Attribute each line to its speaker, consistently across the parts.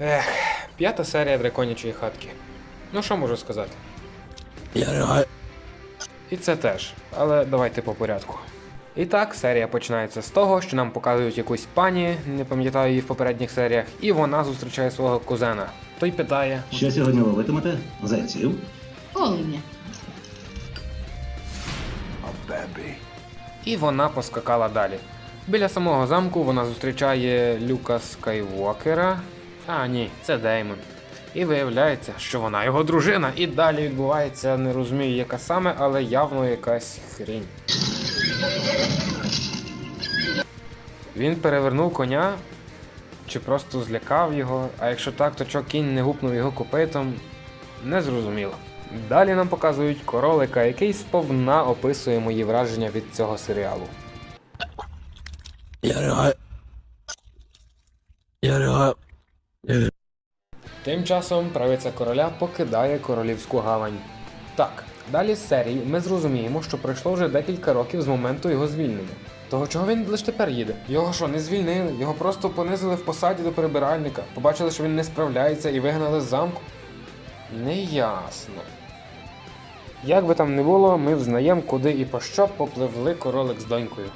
Speaker 1: Ех, п'ята серія драконячої хатки. Ну що можу сказати?
Speaker 2: Я.
Speaker 1: І це теж, але давайте по порядку. І так, серія починається з того, що нам показують якусь пані, не пам'ятаю її в попередніх серіях, і вона зустрічає свого кузена. Той питає:
Speaker 3: Що сьогодні ловитимете? Зайців?
Speaker 4: Оленя.
Speaker 1: І вона поскакала далі. Біля самого замку вона зустрічає Люка Скайвокера. А, ні, це Деймон. І виявляється, що вона його дружина, і далі відбувається, не розумію, яка саме, але явно якась хрінь. Він перевернув коня чи просто злякав його, а якщо так, то чо кінь не гупнув його копитом, не зрозуміло. Далі нам показують королика, який сповна описує мої враження від цього серіалу.
Speaker 2: Я реагую. Я реагую.
Speaker 1: Тим часом правиця короля покидає королівську гавань. Так, далі з серії ми зрозуміємо, що пройшло вже декілька років з моменту його звільнення. Того чого він лише тепер їде? Його що, не звільнили? Його просто понизили в посаді до прибиральника, побачили, що він не справляється і вигнали з замку? Неясно. Як би там не було, ми взнаємо, куди і по що попливли королик з донькою.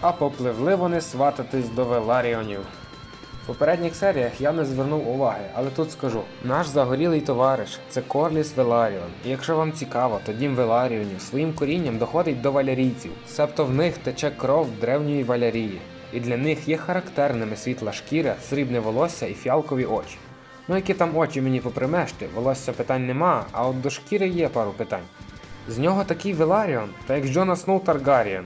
Speaker 1: А попливли вони свататись до Веларіонів. Попередніх серіях я не звернув уваги, але тут скажу: наш загорілий товариш це Корліс Веларіон. І якщо вам цікаво, то дім Веларіонів своїм корінням доходить до валярійців, себто в них тече кров древньої валярії, і для них є характерними світла шкіра, срібне волосся і фіалкові очі. Ну які там очі мені попримешти, волосся питань нема, а от до шкіри є пару питань. З нього такий Веларіон, та як Джона Сноу Таргарієн.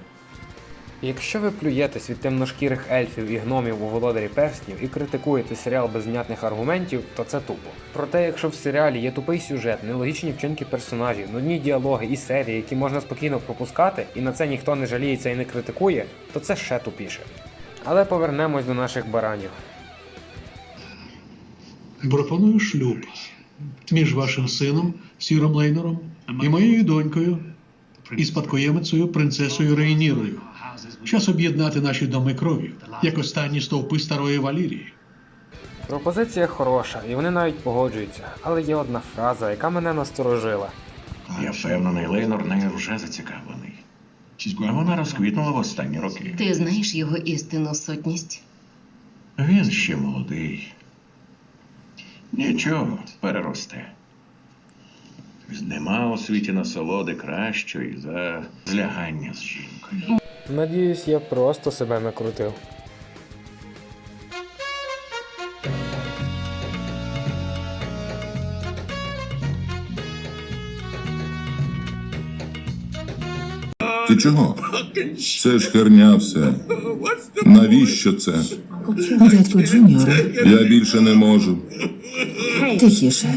Speaker 1: Якщо ви плюєтесь від темношкірих ельфів і гномів у володарі перснів і критикуєте серіал без знятних аргументів, то це тупо. Проте, якщо в серіалі є тупий сюжет, нелогічні вчинки персонажів, нудні діалоги і серії, які можна спокійно пропускати, і на це ніхто не жаліється і не критикує, то це ще тупіше. Але повернемось до наших баранів.
Speaker 5: Пропоную шлюб між вашим сином Сіром Лейнером і моєю донькою і спадкоємицею принцесою Рейнірою. Час об'єднати наші доми крові, як останні стовпи старої Валірії.
Speaker 1: Пропозиція хороша, і вони навіть погоджуються, але є одна фраза, яка мене насторожила.
Speaker 3: Я впевнений, Лейнор нею вже зацікавлений. Вона розквітнула в останні роки.
Speaker 4: Ти знаєш його істинну сутність?
Speaker 3: Він ще молодий. Нічого, переросте. Нема у світі насолоди кращої за злягання з жінкою.
Speaker 1: Надіюсь, я просто себе накрутив.
Speaker 6: Ти чого? Це ж херня все. Навіщо це?
Speaker 7: Дядько Джуніор,
Speaker 6: Я більше не можу.
Speaker 7: тихіше.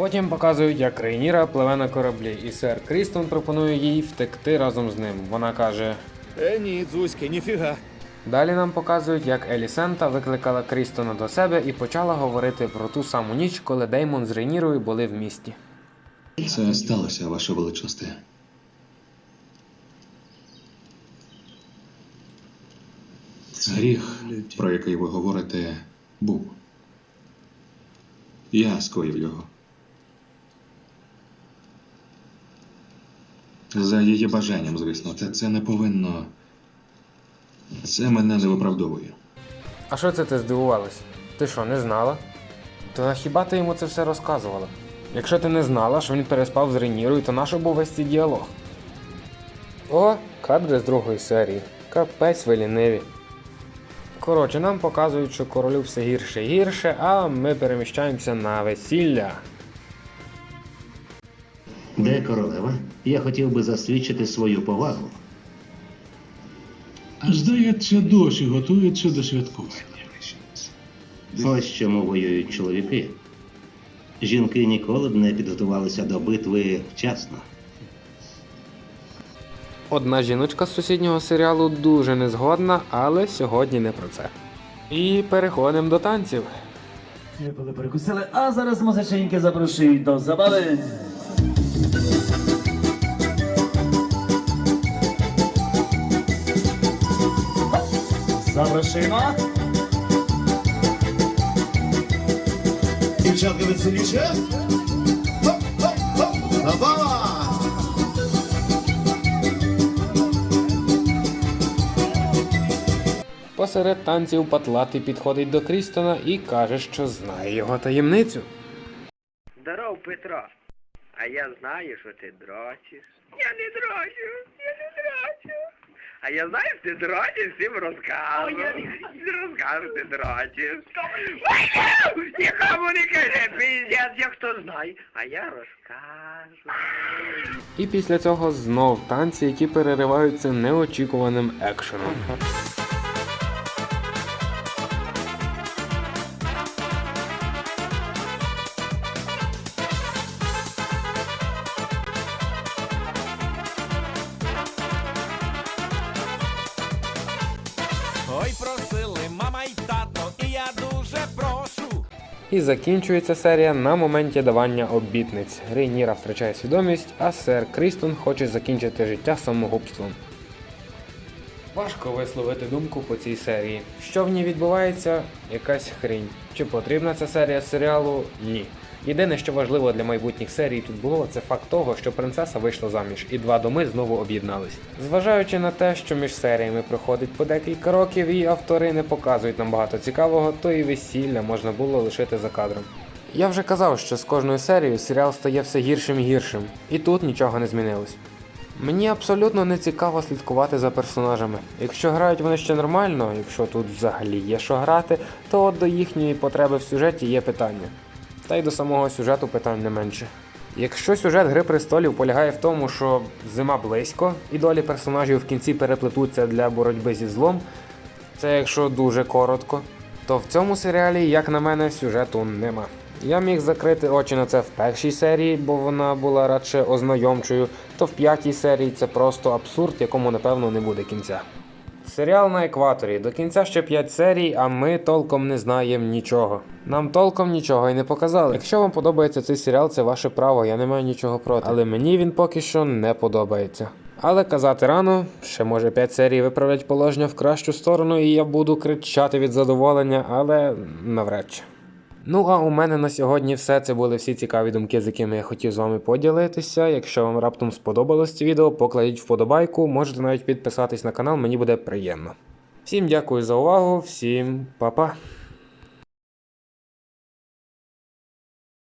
Speaker 1: Потім показують, як Рейніра пливе на кораблі, і сер Крістон пропонує їй втекти разом з ним. Вона каже.
Speaker 2: Е, ні, Дзузьки, ніфіга.
Speaker 1: Далі нам показують, як Елісента викликала Крістона до себе і почала говорити про ту саму ніч, коли Деймон з Рейнірою були в місті.
Speaker 8: Це сталося, ваше величносте. Гріх, про який ви говорите, був. Я скоїв його. За її бажанням, звісно, та це не повинно. Це мене не виправдовує.
Speaker 1: А що це ти здивувалась? Ти що, не знала? То хіба ти йому це все розказувала? Якщо ти не знала, що він переспав з Рейнірою, то нащо був весь цей діалог? О, кадри з другої серії. Капець ви ліниві. Коротше, нам показують, що королю все гірше і гірше, а ми переміщаємося на весілля.
Speaker 3: Де королева? Я хотів би засвідчити свою повагу.
Speaker 5: Здається, досі готується до святкування.
Speaker 3: Ось чому воюють чоловіки. Жінки ніколи б не підготувалися до битви вчасно.
Speaker 1: Одна жіночка з сусіднього серіалу дуже незгодна, але сьогодні не про це. І переходимо до танців.
Speaker 9: Коли перекусили, а зараз музиченьки запрошують до забави. Запрошуємо.
Speaker 2: Дівчатка веселіше. Давай!
Speaker 1: Посеред танців Патлатий підходить до Крістона і каже, що знає його таємницю.
Speaker 10: Здоров, Петро. А я знаю, що ти дрочиш. Я не дрочу, я не дрочу. А я знаю, ти дрочиш, всім розкажу. Розкажу, ти ні! Нікому не каже, пиздец, як хто знає. А я розкажу.
Speaker 1: І після цього знов танці, які перериваються неочікуваним екшеном. І закінчується серія на моменті давання обітниць. Рейніра втрачає свідомість, а сер Крістон хоче закінчити життя самогубством. Важко висловити думку по цій серії. Що в ній відбувається? Якась хрінь. Чи потрібна ця серія серіалу? Ні. Єдине, що важливо для майбутніх серій тут було, це факт того, що принцеса вийшла заміж, і два доми знову об'єднались. Зважаючи на те, що між серіями проходить по декілька років і автори не показують нам багато цікавого, то і весілля можна було лишити за кадром. Я вже казав, що з кожною серією серіал стає все гіршим і гіршим, і тут нічого не змінилось. Мені абсолютно не цікаво слідкувати за персонажами. Якщо грають вони ще нормально, якщо тут взагалі є що грати, то от до їхньої потреби в сюжеті є питання. Та й до самого сюжету питань не менше. Якщо сюжет Гри престолів полягає в тому, що зима близько, і долі персонажів в кінці переплетуться для боротьби зі злом, це якщо дуже коротко, то в цьому серіалі, як на мене, сюжету нема. Я міг закрити очі на це в першій серії, бо вона була радше ознайомчою, то в п'ятій серії це просто абсурд, якому напевно не буде кінця. Серіал на екваторі. До кінця ще 5 серій, а ми толком не знаємо нічого. Нам толком нічого і не показали. Якщо вам подобається цей серіал, це ваше право, я не маю нічого проти. Але мені він поки що не подобається. Але казати рано, ще може 5 серій виправлять положення в кращу сторону, і я буду кричати від задоволення, але навряд чи. Ну а у мене на сьогодні все. Це були всі цікаві думки, з якими я хотів з вами поділитися. Якщо вам раптом сподобалось це відео, покладіть вподобайку, можете навіть підписатись на канал, мені буде приємно. Всім дякую за увагу, всім па-па.